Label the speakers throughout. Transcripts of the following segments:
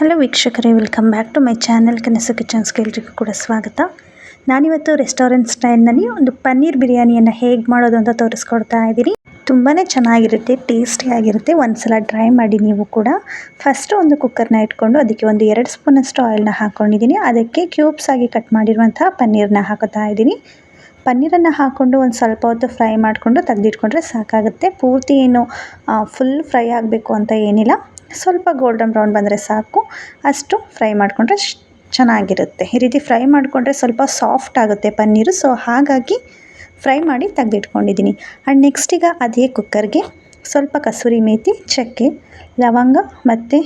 Speaker 1: Hello ವೀಕ್ಷಕರೇ welcome back to my channel Kanasu ಕಿಚನ್ಸ್ಗೆ ಎಲ್ರಿಗೂ ಕೂಡ ಸ್ವಾಗತ. ನಾನಿವತ್ತು ರೆಸ್ಟೋರೆಂಟ್ ಸ್ಟೈಲ್ನಲ್ಲಿ ಒಂದು ಪನ್ನೀರ್ ಬಿರಿಯಾನಿಯನ್ನು ಹೇಗೆ ಮಾಡೋದು ಅಂತ ತೋರಿಸ್ಕೊಡ್ತಾ ಇದ್ದೀನಿ. ತುಂಬಾ ಚೆನ್ನಾಗಿರುತ್ತೆ ಟೇಸ್ಟಿಯಾಗಿರುತ್ತೆ ಒಂದ್ಸಲ ಡ್ರೈ ಮಾಡಿ ನೀವು ಕೂಡ. ಫಸ್ಟು ಒಂದು ಕುಕ್ಕರ್ನ ಇಟ್ಕೊಂಡು ಅದಕ್ಕೆ ಒಂದು ಎರಡು ಸ್ಪೂನಷ್ಟು ಆಯಿಲ್ನ ಹಾಕ್ಕೊಂಡಿದ್ದೀನಿ ಅದಕ್ಕೆ ಕ್ಯೂಬ್ಸ್ ಆಗಿ ಕಟ್ ಮಾಡಿರುವಂತಹ ಪನ್ನೀರನ್ನ ಹಾಕೋತಾ ಇದ್ದೀನಿ. ಪನ್ನೀರನ್ನು ಹಾಕ್ಕೊಂಡು ಒಂದು ಸ್ವಲ್ಪ ಹೊತ್ತು ಫ್ರೈ ಮಾಡಿಕೊಂಡು ತೆಗೆದಿಟ್ಕೊಂಡ್ರೆ ಸಾಕಾಗುತ್ತೆ. ಪೂರ್ತಿ ಏನು ಫುಲ್ ಫ್ರೈ ಆಗಬೇಕು ಅಂತ ಏನಿಲ್ಲ. ಸ್ವಲ್ಪ ಗೋಲ್ಡನ್ ಬ್ರೌನ್ ಬಂದರೆ ಸಾಕು. ಅಷ್ಟು ಫ್ರೈ ಮಾಡಿಕೊಂಡ್ರೆ ಚೆನ್ನಾಗಿರುತ್ತೆ. ಈ ರೀತಿ ಫ್ರೈ ಮಾಡಿಕೊಂಡ್ರೆ ಸ್ವಲ್ಪ ಸಾಫ್ಟ್ ಆಗುತ್ತೆ ಪನ್ನೀರು. ಸೊ ಹಾಗಾಗಿ ಫ್ರೈ ಮಾಡಿ ತೆಗೆದಿಟ್ಕೊಂಡಿದ್ದೀನಿ. ಆ್ಯಂಡ್ ನೆಕ್ಸ್ಟ್ ಈಗ ಅದೇ ಕುಕ್ಕರ್ಗೆ ಸ್ವಲ್ಪ ಕಸೂರಿ ಮೇಥಿ ಚಕ್ಕೆ, ಲವಂಗ ಮತ್ತು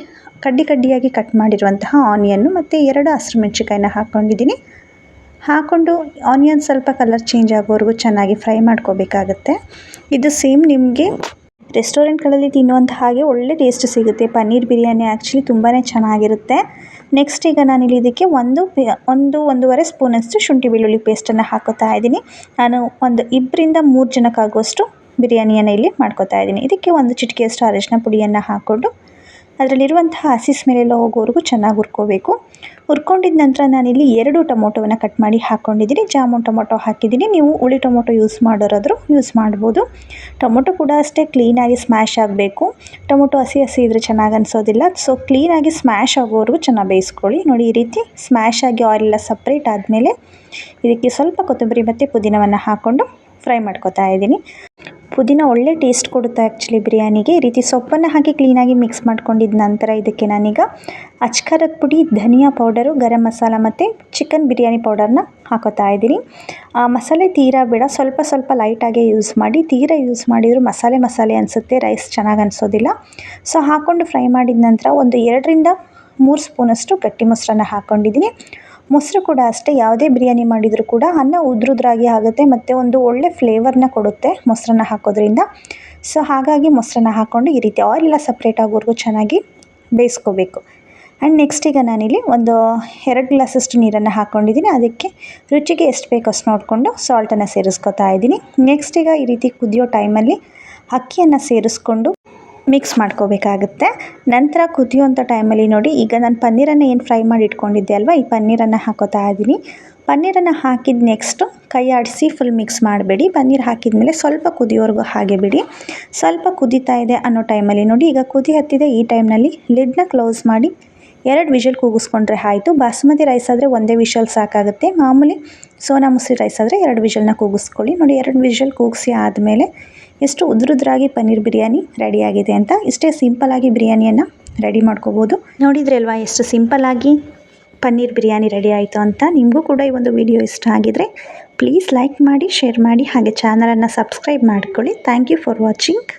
Speaker 1: ಕಡ್ಡಿ ಕಡ್ಡಿಯಾಗಿ ಕಟ್ ಮಾಡಿರುವಂತಹ ಆನಿಯನ್ನು ಮತ್ತು ಎರಡು ಹಸಿರು ಮೆಣಸಿಕಾಯಿನ ಹಾಕ್ಕೊಂಡಿದ್ದೀನಿ ಹಾಕ್ಕೊಂಡು ಆನಿಯನ್ ಸ್ವಲ್ಪ ಕಲರ್ ಚೇಂಜ್ ಆಗೋವರೆಗೂ ಚೆನ್ನಾಗಿ ಫ್ರೈ ಮಾಡ್ಕೋಬೇಕಾಗತ್ತೆ. ಇದು ಸೇಮ್ ನಿಮಗೆ ರೆಸ್ಟೋರೆಂಟ್ಗಳಲ್ಲಿ ತಿನ್ನುವಂಥ ಹಾಗೆ ಒಳ್ಳೆ ಟೇಸ್ಟ್ ಸಿಗುತ್ತೆ. ಪನ್ನೀರ್ ಬಿರಿಯಾನಿ ಆ್ಯಕ್ಚುಲಿ ತುಂಬಾ ಚೆನ್ನಾಗಿರುತ್ತೆ. ನೆಕ್ಸ್ಟ್ ಈಗ ನಾನಿಲ್ಲಿ ಇದಕ್ಕೆ ಒಂದು ಒಂದು ಒಂದೂವರೆ ಸ್ಪೂನಷ್ಟು ಶುಂಠಿ ಬೆಳ್ಳುಳ್ಳಿ ಪೇಸ್ಟನ್ನು ಹಾಕೋತಾ ಇದ್ದೀನಿ. ನಾನು ಒಂದು ಇಬ್ಬರಿಂದ ಮೂರು ಜನಕ್ಕಾಗುವಷ್ಟು ಬಿರಿಯಾನಿಯನ್ನು ಇಲ್ಲಿ ಮಾಡ್ಕೋತಾ ಇದ್ದೀನಿ. ಇದಕ್ಕೆ ಒಂದು ಚಿಟಿಕೆಯಷ್ಟು ಅರಿಶಿನ ಪುಡಿಯನ್ನು ಹಾಕ್ಕೊಂಡು ಅದರಲ್ಲಿರುವಂತಹ ಹಸಿ ಸ್ಮೆಲ್ಲೆಲ್ಲ ಹೋಗೋವರೆಗೂ ಚೆನ್ನಾಗಿ ಹುರ್ಕೋಬೇಕು. ಹುರ್ಕೊಂಡಿದ ನಂತರ ನಾನಿಲ್ಲಿ ಎರಡು ಟೊಮೊಟೊವನ್ನು ಕಟ್ ಮಾಡಿ ಹಾಕ್ಕೊಂಡಿದ್ದೀನಿ ಜಾಮೂನ್ ಟೊಮೊಟೊ ಹಾಕಿದ್ದೀನಿ. ನೀವು ಹುಳಿ ಟೊಮೊಟೊ ಯೂಸ್ ಮಾಡೋರಾದರೂ ಯೂಸ್ ಮಾಡ್ಬೋದು. ಟೊಮೊಟೊ ಕೂಡ ಅಷ್ಟೇ ಕ್ಲೀನಾಗಿ ಸ್ಮ್ಯಾಶ್ ಆಗಬೇಕು. ಟೊಮೊಟೊ ಹಸಿ ಹಸಿ ಇದ್ದರೆ ಚೆನ್ನಾಗಿ ಅನಿಸೋದಿಲ್ಲ. ಸೊ ಕ್ಲೀನಾಗಿ ಸ್ಮ್ಯಾಶ್ ಆಗೋವರೆಗೂ ಚೆನ್ನಾಗಿ ಬೇಯಿಸ್ಕೊಳ್ಳಿ. ನೋಡಿ ಈ ರೀತಿ ಸ್ಮ್ಯಾಶ್ ಆಗಿ ಆಯಿಲೆಲ್ಲ ಸಪ್ರೇಟ್ ಆದಮೇಲೆ ಇದಕ್ಕೆ ಸ್ವಲ್ಪ ಕೊತ್ತಂಬರಿ ಮತ್ತು ಪುದೀನವನ್ನು ಹಾಕ್ಕೊಂಡು ಫ್ರೈ ಮಾಡ್ಕೊತಾ ಇದ್ದೀನಿ. ಪುದೀನ ಒಳ್ಳೆ ಟೇಸ್ಟ್ ಕೊಡುತ್ತೆ ಆ್ಯಕ್ಚುಲಿ ಬಿರಿಯಾನಿಗೆ. ಈ ರೀತಿ ಸೊಪ್ಪನ್ನು ಹಾಕಿ ಕ್ಲೀನಾಗಿ ಮಿಕ್ಸ್ ಮಾಡ್ಕೊಂಡಿದ್ದ ನಂತರ ಇದಕ್ಕೆ ನಾನೀಗ ಅಚ್ಕಾರದ ಪುಡಿ, ಧನಿಯಾ ಪೌಡರು ಗರಂ ಮಸಾಲ ಮತ್ತು ಚಿಕನ್ ಬಿರಿಯಾನಿ ಪೌಡರ್ನ ಹಾಕೋತಾ ಇದ್ದೀನಿ. ಆ ಮಸಾಲೆ ತೀರಾ ಬೇಡ, ಸ್ವಲ್ಪ ಸ್ವಲ್ಪ ಲೈಟಾಗೆ ಯೂಸ್ ಮಾಡಿ, ತೀರಾ ಯೂಸ್ ಮಾಡಿದರೂ ಮಸಾಲೆ ಮಸಾಲೆ ಅನಿಸುತ್ತೆ ರೈಸ್ ಚೆನ್ನಾಗಿ ಅನಿಸೋದಿಲ್ಲ. ಸೊ ಹಾಕ್ಕೊಂಡು ಫ್ರೈ ಮಾಡಿದ ನಂತರ ಒಂದು ಎರಡರಿಂದ ಮೂರು ಸ್ಪೂನಷ್ಟು ಗಟ್ಟಿ ಮೊಸರನ್ನ ಹಾಕ್ಕೊಂಡಿದ್ದೀನಿ ಮೊಸರು ಕೂಡ ಅಷ್ಟೇ, ಯಾವುದೇ ಬಿರಿಯಾನಿ ಮಾಡಿದರೂ ಕೂಡ ಅನ್ನ ಉದ್ರುದ್ರಾಗಿ ಆಗುತ್ತೆ ಮತ್ತು ಒಂದು ಒಳ್ಳೆ ಫ್ಲೇವರ್ನ ಕೊಡುತ್ತೆ ಮೊಸರನ್ನ ಹಾಕೋದ್ರಿಂದ. ಸೊ ಹಾಗಾಗಿ ಮೊಸರನ್ನ ಹಾಕ್ಕೊಂಡು ಈ ರೀತಿ ಆಯಿಲೆಲ್ಲ ಸಪ್ರೇಟ್ ಆಗೋವರೆಗೂ ಚೆನ್ನಾಗಿ ಬೇಯಿಸ್ಕೋಬೇಕು. ಆ್ಯಂಡ್ ನೆಕ್ಸ್ಟ್ ಈಗ ನಾನಿಲ್ಲಿ ಒಂದು ಎರಡು ಗ್ಲಾಸಷ್ಟು ನೀರನ್ನು ಹಾಕ್ಕೊಂಡಿದ್ದೀನಿ ಅದಕ್ಕೆ ರುಚಿಗೆ ಎಷ್ಟು ಬೇಕು ಅಷ್ಟು ನೋಡಿಕೊಂಡು ಸಾಲ್ಟನ್ನು ಸೇರಿಸ್ಕೊತಾ ಇದ್ದೀನಿ. ನೆಕ್ಸ್ಟ್ ಈಗ ಈ ರೀತಿ ಕುದಿಯೋ ಟೈಮಲ್ಲಿ ಅಕ್ಕಿಯನ್ನು ಸೇರಿಸ್ಕೊಂಡು ಮಿಕ್ಸ್ ಮಾಡ್ಕೋಬೇಕಾಗುತ್ತೆ. ನಂತರ ಕುದಿಯುವಂಥ ಟೈಮಲ್ಲಿ ನೋಡಿ, ಈಗ ನಾನು ಪನ್ನೀರನ್ನು ಏನು ಫ್ರೈ ಮಾಡಿ ಇಟ್ಕೊಂಡಿದ್ದೆ ಅಲ್ವಾ? ಈ ಪನ್ನೀರನ್ನು ಹಾಕೋತಾ ಇದ್ದೀನಿ. ಪನ್ನೀರನ್ನು ಹಾಕಿದ ನೆಕ್ಸ್ಟು ಕೈ ಆಡಿಸಿ ಫುಲ್ ಮಿಕ್ಸ್ ಮಾಡಬೇಡಿ. ಪನ್ನೀರ್ ಹಾಕಿದ ಮೇಲೆ ಸ್ವಲ್ಪ ಕುದಿಯೋವರೆಗೂ ಹಾಗೆ ಬಿಡಿ. ಸ್ವಲ್ಪ ಕುದೀತಾ ಇದೆ ಅನ್ನೋ ಟೈಮಲ್ಲಿ ನೋಡಿ, ಈಗ ಕುದಿ ಹತ್ತಿದೆ. ಈ ಟೈಮ್ನಲ್ಲಿ ಲಿಡ್ನ ಕ್ಲೋಸ್ ಮಾಡಿ ಎರಡು ವಿಷಲ್ ಕೂಗಿಸ್ಕೊಂಡ್ರೆ ಆಯಿತು. ಬಾಸುಮತಿ ರೈಸ್ ಆದರೆ ಒಂದೇ ವಿಷಲ್ ಸಾಕಾಗುತ್ತೆ. ಮಾಮೂಲಿ ಸೋನಾ ಮುಸ್ರಿ ರೈಸ್ ಆದರೆ ಎರಡು ವಿಷಲ್ನ ಕೂಗಿಸ್ಕೊಳ್ಳಿ. ನೋಡಿ, ಎರಡು ವಿಷಲ್ ಕೂಗಿಸಿ ಆದಮೇಲೆ ಎಷ್ಟು ಉದ್ರುದ್ರಾಗಿ ಪನ್ನೀರ್ ಬಿರಿಯಾನಿ ರೆಡಿಯಾಗಿದೆ ಅಂತ ಇಷ್ಟೇ ಸಿಂಪಲ್ಲಾಗಿ ಬಿರಿಯಾನಿಯನ್ನು ರೆಡಿ ಮಾಡ್ಕೋಬೋದು. ನೋಡಿದ್ರಲ್ವಾ ಎಷ್ಟು ಸಿಂಪಲ್ಲಾಗಿ ಪನ್ನೀರ್ ಬಿರಿಯಾನಿ ರೆಡಿ ಆಯಿತು ಅಂತ? ನಿಮಗೂ ಕೂಡ ಈ ಒಂದು ವಿಡಿಯೋ ಇಷ್ಟ ಆಗಿದರೆ ಪ್ಲೀಸ್ ಲೈಕ್ ಮಾಡಿ ಶೇರ್ ಮಾಡಿ, ಹಾಗೆ ಚಾನಲನ್ನು ಸಬ್ಸ್ಕ್ರೈಬ್ ಮಾಡ್ಕೊಳ್ಳಿ. Thank you for watching